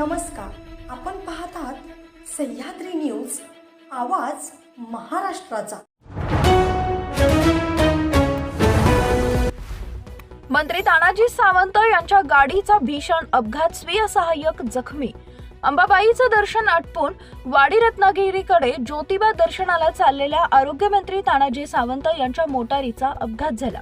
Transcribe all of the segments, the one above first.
नमस्कार. आपण पाहत आहात सह्याद्री न्यूज आवाज महाराष्ट्राचा. मंत्री तानाजी सावंत यांच्या गाडीचा भीषण अपघात स्वीय सहाय्यक जखमी. अंबाबाईचं दर्शन आटपून वाडी रत्नागिरीकडे ज्योतिबा दर्शनाला चाललेल्या आरोग्यमंत्री तानाजी सावंत यांच्या मोटारीचा अपघात झाला.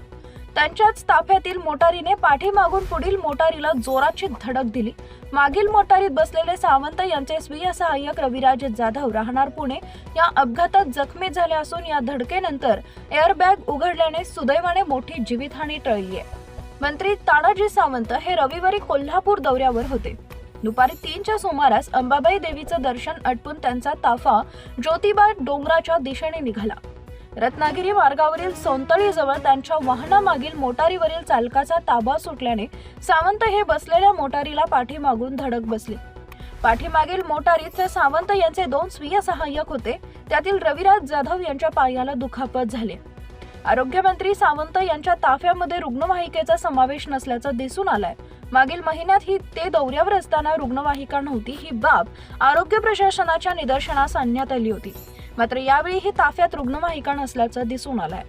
त्यांच्याच ताफ्यातील मोटारीने पाठीमागून पुढील मोटारीला जोराची धडक दिली. मागील मोटारीत बसलेले सावंत यांचे स्वीय सहाय्यक रविराज जाधव राहणार पुणे. या अपघातात जखमी झाले असून या धडकेनंतर एअरबॅग उघडल्याने सुदैवाने मोठी जीवितहानी टळली आहे मंत्री तानाजी सावंत हे रविवारी कोल्हापूर दौऱ्यावर होते. दुपारी तीनच्या सुमारास अंबाबाई देवीचं दर्शन आटपून त्यांचा ताफा ज्योतिबा डोंगराच्या दिशेने निघाला. रत्नागिरी मार्गावरील सोनतळीजवळ त्यांच्या वाहनामागील मोटारीवरील चालकाचा ताबा सुटल्याने सावंत हे बसलेल्या मोटारीला पाठीमागून धडक बसले. पाठीमागील मोटारीत सावंत यांचे दोन स्वीय सहाय्यक होते. त्यातील रविराज जाधव यांच्या पायाला दुखापत झाले. आरोग्यमंत्री सावंत यांच्या ताफ्यामध्ये रुग्णवाहिकेचा समावेश नसल्याचं दिसून आलंय. मागील महिन्यात ही ते दौऱ्यावर असताना रुग्णवाहिका नव्हती ही बाब आरोग्य प्रशासनाच्या निदर्शनास आणण्यात आली होती. मात्र यावेळी ही ताफ्यात रुग्णवाहिका नसल्याचं दिसून आलंय.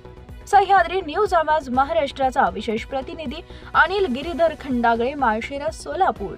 सह्याद्री न्यूज आवाज महाराष्ट्राचा विशेष प्रतिनिधी अनिल गिरीधर खंडागळे माळशिरस सोलापूर.